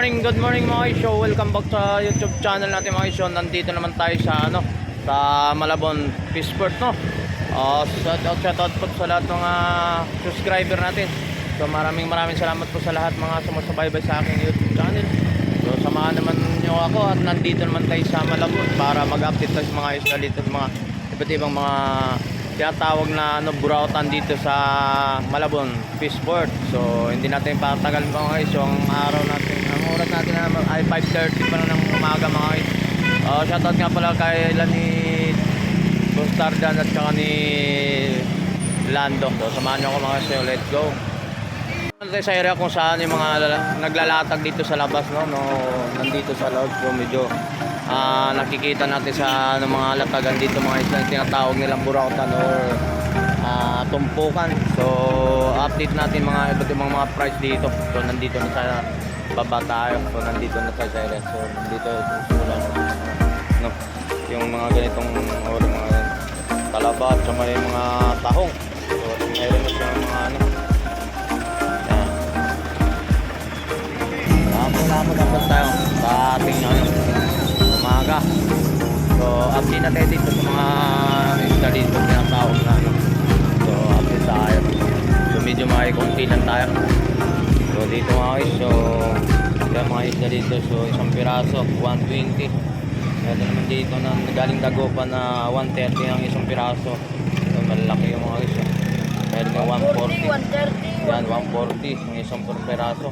Morning, good morning mga isyo. Welcome back sa YouTube channel natin mga isyo. Nandito naman tayo sa ano, sa Malabon Fishport, no? Uh, shout out, shout out po sa lahat ng mga subscriber natin. So, maraming maraming salamat po sa lahat mga sumusubaybay sa aking YouTube channel. So, samahan naman nyo ako at nandito naman tayo sa Malabon para mag-update tayo sa mga isla dito mga iba't ibang mga tinatawag na ano, burautan dito sa Malabon Fishport. So, hindi natin patagal mga guys. So, ang araw natin, ang oras natin na ay 5.30 pa na ng umaga mga guys. Uh, shoutout nga pala kay ilan ni Bustardan at saka ni Lando. So, samahan nyo ako mga guys. So, let's go. Tayo sa area kung saan yung mga lala- naglalatag dito sa labas, no? no nandito sa loob. So, medyo ah, nakikita natin sa ano, mga latagan dito mga isla yung tinatawag nilang burautan or ah, tumpukan. So, update natin mga iba't ibang mga price dito. So, nandito na sa baba tayo. So, nandito na sa area. So, nandito simula na no, yung mga ganitong or mga talaba at saka may mga tahong. So, mayroon na siya mga ano, yan. Lamon-lamon naman tayo sa ating ano, umaga. So, update natin dito sa mga isla dito tinatawag na ano. So, update tayo. So, medyo may konti lang tayo. So, dito mga guys, so, yan mga isla dito. So, isang piraso, 120. Meron naman dito na galing Dagupan na 130 ang isang piraso. So, malalaki yung mga guys. So, meron na 140. 130, Yan, 140 ang isang per peraso.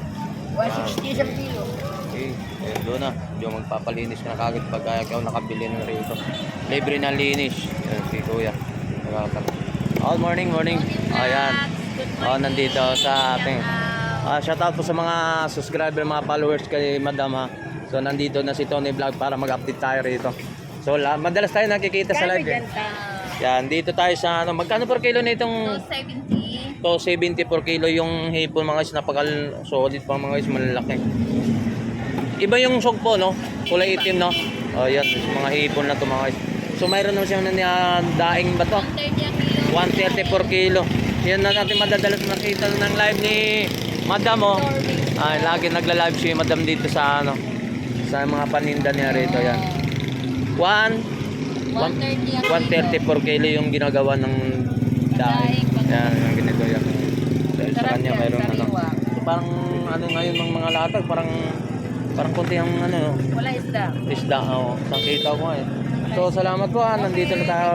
160 isang kilo. Okay, ayun doon na. Yung magpapalinis ka na kagad pag kaya ikaw nakabili na rito. Libre na linis. Yan, si Kuya. Oh, morning, morning. Ayan. Oh, nandito sa ating. Ah, shout out po sa mga subscriber, mga followers kay Madam ha. So, nandito na si Tony Vlog para mag-update tayo rito. So, la- madalas tayo nakikita sa live. Eh. Yan, dito tayo sa ano, magkano per kilo na itong 270. to 70 per kilo yung hipon mga guys, napakal solid pa mga guys, malalaki. Iba yung sugpo no, kulay itim no. Oh, yan, mga hipon na to mga. So mayroon naman siyang nanya daing ba to? 130 ang kilo. 130 per kilo. Yan na natin madadalas nakita ng live ni Madam oh. Ay, lagi nagla-live si Madam dito sa ano sa mga paninda niya rito yan. 1 130 ang 130 per kilo yung ginagawa ng daing. Yan, yung ganito yan. Dahil sa kanya mayroon ano. So, parang ano ngayon ng mga latag, parang parang konti ang ano, Wala isda. isda. Oh, nakita ko eh. So, salamat po ah, nandito na tayo.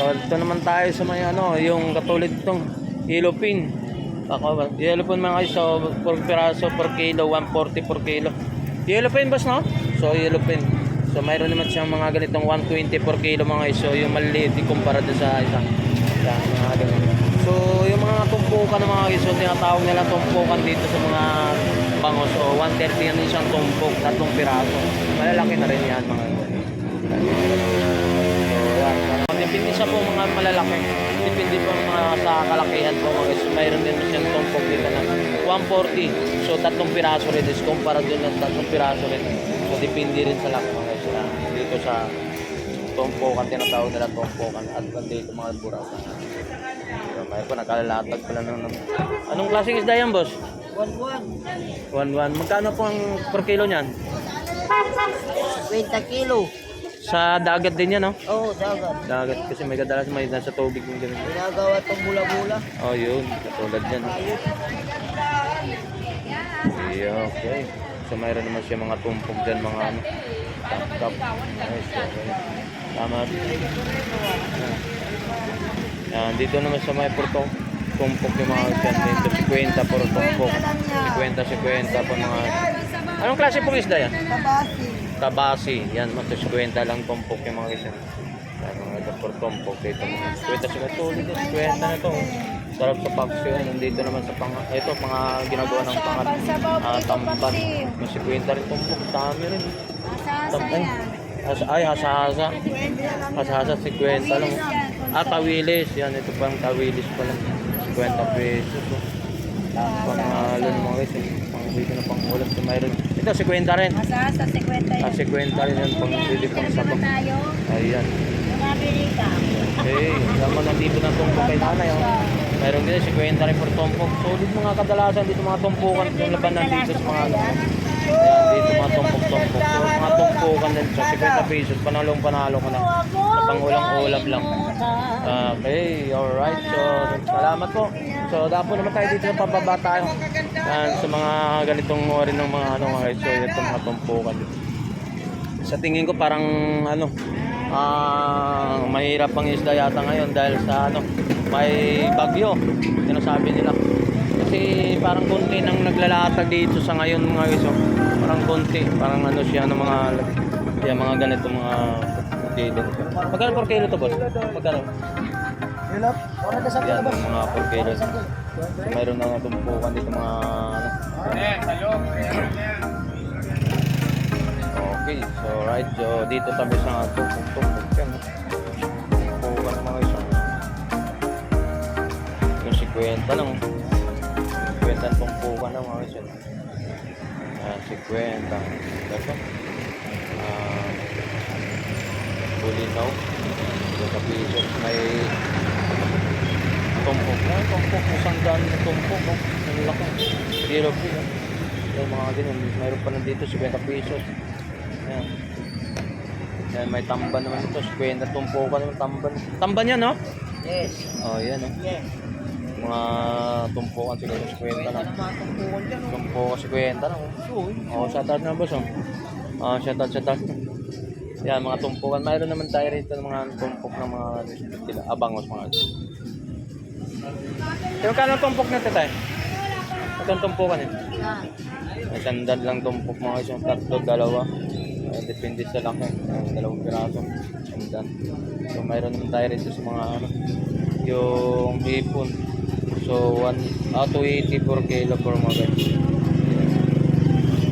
So, ito naman tayo sa may ano, yung katulad itong yellow pin. Ako, yellow pin mga guys, so per piraso per kilo, 140 per kilo. Yellow pin boss no? So, yellow pin. So, mayroon naman siyang mga ganitong 120 per kilo mga guys. So, yung maliit ikumpara doon sa isa. Yan, mga ganun. So, yung mga tumpukan ng mga guys, so tinatawag nila tumpukan dito sa mga bangos. So, 130 yan isang tumpok, tatlong piraso. Malalaki na rin yan mga guys. So, yan. Depende sa po mga malalaki. Depende po mga sa kalakihan po mga guys. Mayroon din siyang tumpok dito na 140. So, tatlong piraso rin. Is kumpara doon ng tatlong piraso rin. So, depende rin sa laki mga guys. Dito sa tumpukan, tinatawag nila tumpukan. At dito mga buraw. So, may po, nagkalalatag pala ng... Anong klaseng isda yan, boss? 1-1. 1-1. Magkano po ang per kilo niyan? 20 kilo. Sa dagat din yan, no? Oo, oh, dagat. Dagat kasi may kadalas may nasa tubig yung ganun. Ginagawa itong bula-bula. Oh, yun. Katulad yan. Yeah, okay. So, mayroon naman siya mga tumpok dyan, mga ano. Tap, tap. Nice, okay. Tama. Yan, dito naman sa may purto. Tumpok yung mga dyan. Dito, 50 puro tumpok. 50, 50 po mga... Anong klase pong isda yan? Tabasi. Tabasi. Yan, mga 50 lang tumpok yung mga isda. Yan, mga ito puro tumpok dito. Mga 50 sila tulad. 50 na to. Sarap sa paksyo. Nandito naman sa pang... Ito, mga ginagawa ng pang... Ah, tamban. Mas 50 rin tumpok. Dami rin. Has, ay, hasa-hasa. Hasa-hasa, 50 lang. Ah, tawilis. Yan, ito pang tawilis pa lang. 50 pesos. Panghalo ng mga guys. Pang dito na pang ulam. So, mayroon. Ito, 50 rin. Masasa 50 Ah, 50 rin yan. Pang pwede pang sabang. Ayan. Bumabili ka. Okay. Laman nandito ng tumpok kay nanay. Oh. Mayroon din 50 rin per tumpok. Solid mga kadalasan dito mga tumpukan. Yung laban nandito sa mga ano. Ayan, dito 100 sa 50 pesos. Panalong panalo ka na. Sa pangulang-ulam lang. Okay, alright. So, salamat po. So, dapo naman tayo dito ng pababa tayo. And sa mga ganitong ori ng mga ano mga guys. So, ito mga tumpukan. Sa tingin ko parang ano, ah, mahirap ang isda yata ngayon dahil sa ano, may bagyo. Ano Sinasabi nila kasi parang konti nang naglalatag dito sa ngayon mga iso oh. parang konti parang ano siya ng mga yan, mga ganito mga kilo. Magkano per kilo to, boss? Magkano? Sa Yan, mga per kilo. So, mayroon na tumpukan dito mga ano. Okay, so right, so dito tabi sa tumpok-tumpok yan. Tumpukan ng mga isang. Yung 50 lang. 50 ang tumpukan ng mga isang. Ayan, 50. Ito. Ah, bulinaw. Yung kapiso. May tumpok na. Tumpok. Isang daan na tumpok. Oh. Ang laki. Zero po. Oh. Yung mga ganun. Mayroon pa nandito 50 pesos. Ayan. Ayan, may tamban naman ito. 50 tumpukan naman tamban. Tamban yan, no? Yes. Oh, yan, no? Yes. Mga tumpukan siguro 50 na. Tumpukan 50 na. Oh, oh shoutout na boss, oh. Oh, shoutout, shoutout. Yan, mga tumpukan. Mayroon naman tayo rito ng mga tumpok ng mga sila, abangos mga ito. Pero kano tumpok na ito tayo? Itong tumpukan eh. May sandal lang tumpok mga isang tatlo, dalawa. Uh, depende sa laki. Uh, dalawang piraso. Sandal. So mayroon naman tayo rito sa mga ano, yung hipon. So, one, ah, 280 per kilo per mga guys.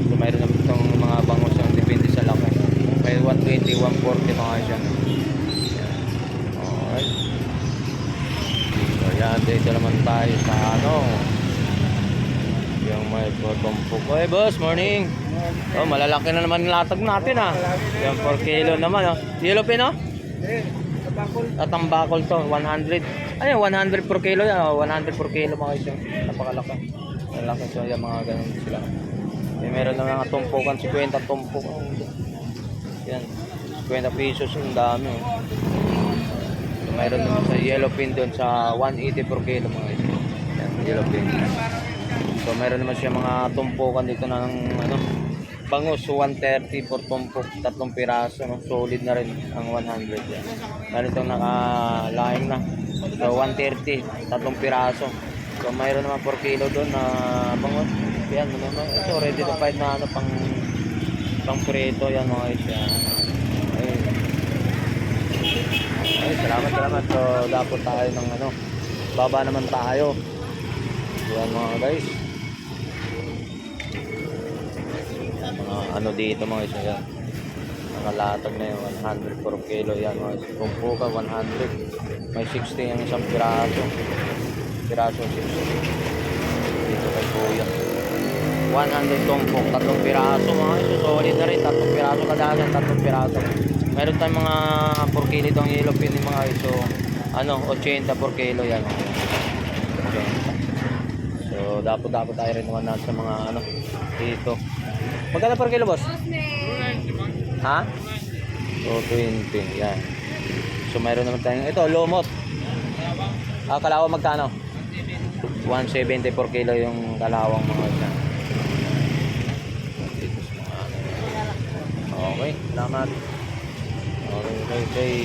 So mayroon naman itong mga bangos yung depende sa laki. May 120, 140 mga siya. Yan. Alright. So yan, dito naman tayo sa ano, yung may tumpok. Oy, boss, morning. Oh, malalaki na naman latag natin ah. Yung 4 kilo naman oh. Yellow pin oh? At ang bakol to, 100. Ayun, 100 per kilo yan. Oh, 100 per kilo mga isyo. Napakalaki. Malaki so yung mga ganun sila. Eh, meron na mga tumpukan, 50 tumpok. Oh. Yan. 50 pesos yung dami. Oh. So, mayroon naman sa yellow pin doon sa 180 per kilo mga isyo. Yan, yellow pin. So meron naman siya mga tumpukan dito ng ano, bangus 130 for tumpok, tatlong piraso, no? solid na rin ang 100 yan. Meron itong naka-line na. So 130, tatlong piraso. So mayroon naman 4 kilo doon na bangus. Yan, ano, no? ito ready to fight na ano pang pang prito yan mga guys. Yan. Ayun. Ay, salamat, salamat. So, dapat tayo ng ano, baba naman tayo. Yan mga guys. Mga ano dito mga isa yan. Nakalatag na yung 100 per kilo yan mga isa. Kung po ka 100. May 60 ang isang piraso. Piraso 60. Dito kay Kuya. 100 tumpok, tatlong piraso mga isa. Solid na rin, tatlong piraso kadalasan, tatlong piraso. Meron tayong mga 4 kilo itong yellow pin ni mga iso. Ano, 80 per kilo yan. Okay. So, dapat dapat tayo rin naman sa mga ano dito. Magkano per kilo, boss? Ha? So, 20. Yan. So, mayroon naman tayong ito, lumot. Ah, kalawang magkano? 170 per kilo yung kalawang mga isa. Dito sa mga ano. Okay, salamat. Okay, okay, okay.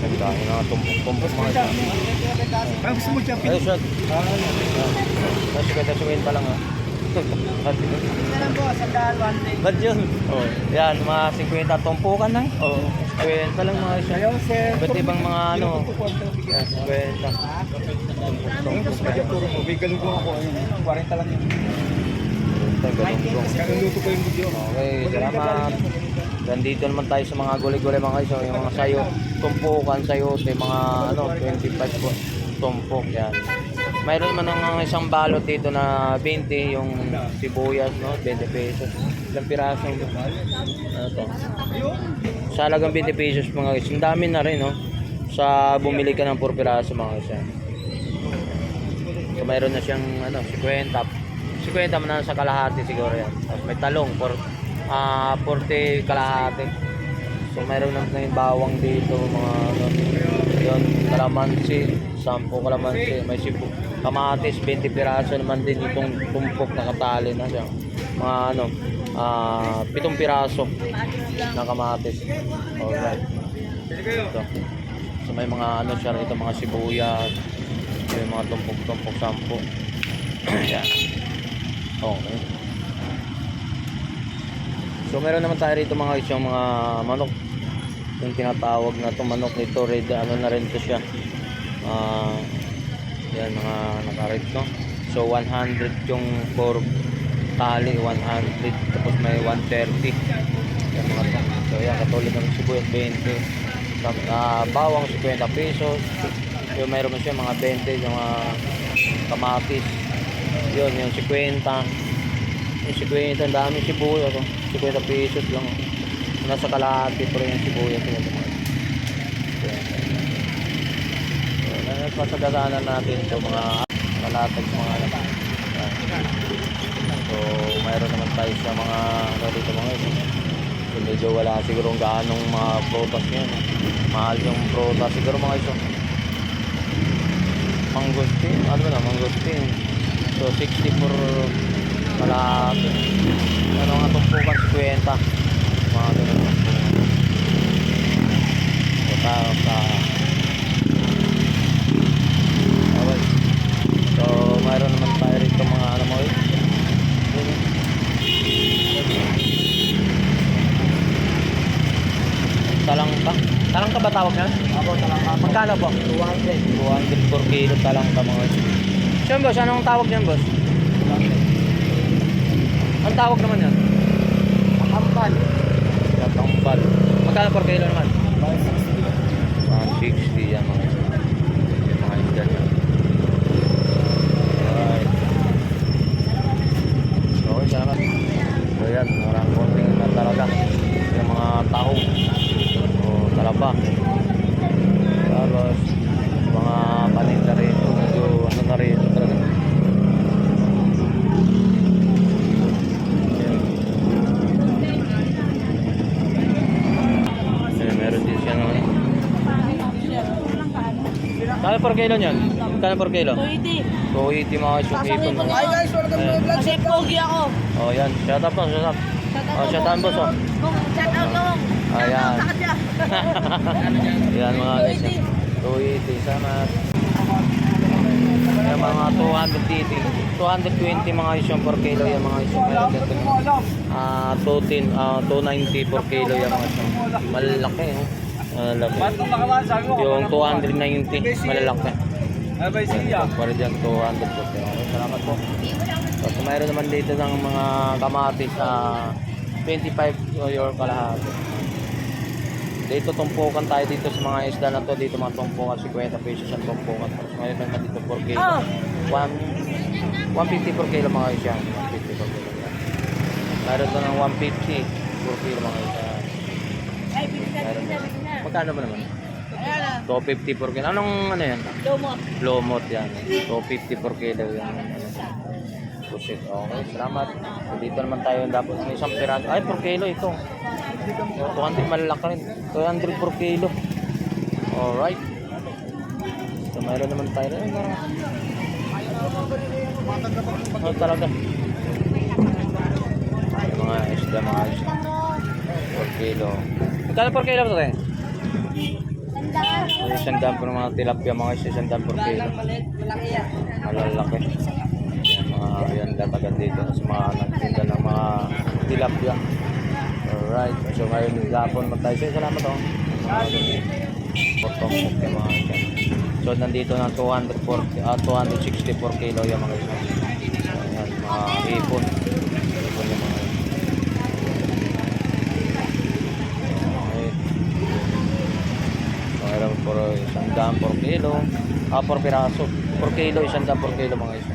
Ganda yung mga tumpok-tumpok mga isa. Ang gusto mo siya, Ay, shot. Mas ganda pa lang ah. Day. Ba't yun? Oh, yan, mga 50 tumpukan lang. Oh, 50 lang mga isa. Ayaw, sir. Ba't ibang mga ano? Yan, 50. Tapos medyo puro mo, bigalong ko ako. Ayun, 40 lang yun. Galunggong. Kaluluto ko yung. Okay, salamat. Nandito naman tayo sa mga gulay-gulay mga iso, yung mga sayo, tumpukan, sayote, mga ano, 25 po, tumpok yan. Mayroon naman ng isang balot dito na 20, yung sibuyas, no, 20 pesos. Ilang piraso ito? Ano to? Sa halagang 20 pesos mga guys, ang dami na rin, no? Sa bumili ka ng 4 piraso mga guys. So mayroon na siyang ano, 50. 50 mo na sa kalahati siguro yan. Tapos may talong for ah 40 kalahati. So mayroon na yung bawang dito, mga ano, yun, kalamansi, 10 kalamansi, may sipu, kamatis, 20 piraso naman din itong tumpok na katali na siya. Mga ano, ah 7 piraso na kamatis. Alright. Ito. So may mga ano siya rito, mga sibuyas, may mga tumpok-tumpok, sampo. Yan. Okay. So meron naman tayo rito mga isang mga manok. Yung tinatawag na itong manok nito, red, ano na rin to siya. Ah, yan mga naka-red no. So 100 yung for tali, 100. Tapos may 130. Yan mga to. So yan, katulad ng sibuyas 20. Tap, ah, bawang 50 pesos. Yung mayroon mo siya mga 20, yung mga kamatis. Yun, yung 50. Yung 50, ang dami sibuyas. Oh. 50 pesos lang. Nasa kalahati pa rin yung sibuyas. Yun, nagpasagadanan natin ito mga kalatag mga ano. So, mayroon naman tayo sa mga ano dito mga ito. So, medyo wala siguro gaanong mga prutas ngayon. no? Mahal yung prutas. Siguro mga ito. Mangosteen. Ano na? Mangosteen. So, 60 for kalahati. Ano nga tumpukan? 50. Mga ganun. So, ta, ta. Okay. So, mayroon naman tayo rito mga ano mo. Talangka. Talangka ba tawag yan? Ako talaga. Magkano po? 200. 200 per kilo talangka mga ito. Siya boss, anong tawag niyan boss? Ang tawag naman yan? Makampal. Katampal. Magkano per kilo naman? 160 yan mga mga isda niya. Alright. Okay, salamat. So yan, marang konting na talaga. Yung mga tahong. O talaba. Tapos, mga paninda rito. Medyo ano na rito talaga. Yan. Ayan, meron din siya ng Kano per kilo niyan? Kano per kilo? 280. 280 mga isukipon. Hi guys, welcome to my vlog. Kasi pogi ako. Oh, yan. Shout out po, shout out. Oh, shout out boss oh. Shout out ako. Ayan. Shout out siya. Yan mga guys. 280 sana. Yan mga 280. 220 mga isang per kilo yung mga isang meron dito. Ah, 210, ah 290 per kilo yung mga isang. Malalaki oh. Malalaki. Yung 290 malalaki. Abay siya. Para dyan 200 po. Salamat po. So, mayroon naman dito ng mga kamatis sa 25 o your kalahati. Dito tumpukan tayo dito sa mga isda na to. Dito mga tumpukan, 50 pesos ang tumpukan. Tapos mayroon naman dito 4 kilo. Ah. One, 150 per kilo mga isya. 150 per kilo. Mayroon to ng 150 per kilo mga isya. Ay, Magkano ba naman? Ayan na. 250 per kilo. Anong ano yan? Lomo. Lomot yan. 250 per kilo yan. Pusit. Okay, salamat. So, dito naman tayo dapat ng isang piraso. Ay, per kilo ito. 200 malalaki rin. 200 per kilo. Alright. So, mayroon naman tayo rin. Ano talaga? Yung mga isda, mga isda. Per kilo. Magkano per kilo ito eh? Ay, isang daan po mga tilapia, mga isda, isang daan per kilo. Yan. Malalaki. Yan, mga yan latagan dito sa mga nagtinda ng mga tilapia. Alright. So ngayon gapon mag tayo. So, salamat oh. Potong yung mga isda. So nandito na 240, ah, 264 kilo yung mga isda. So, yan, mga. Ipon 100 per kilo. Ah, per piraso. Per kilo, 100 per kilo mga guys.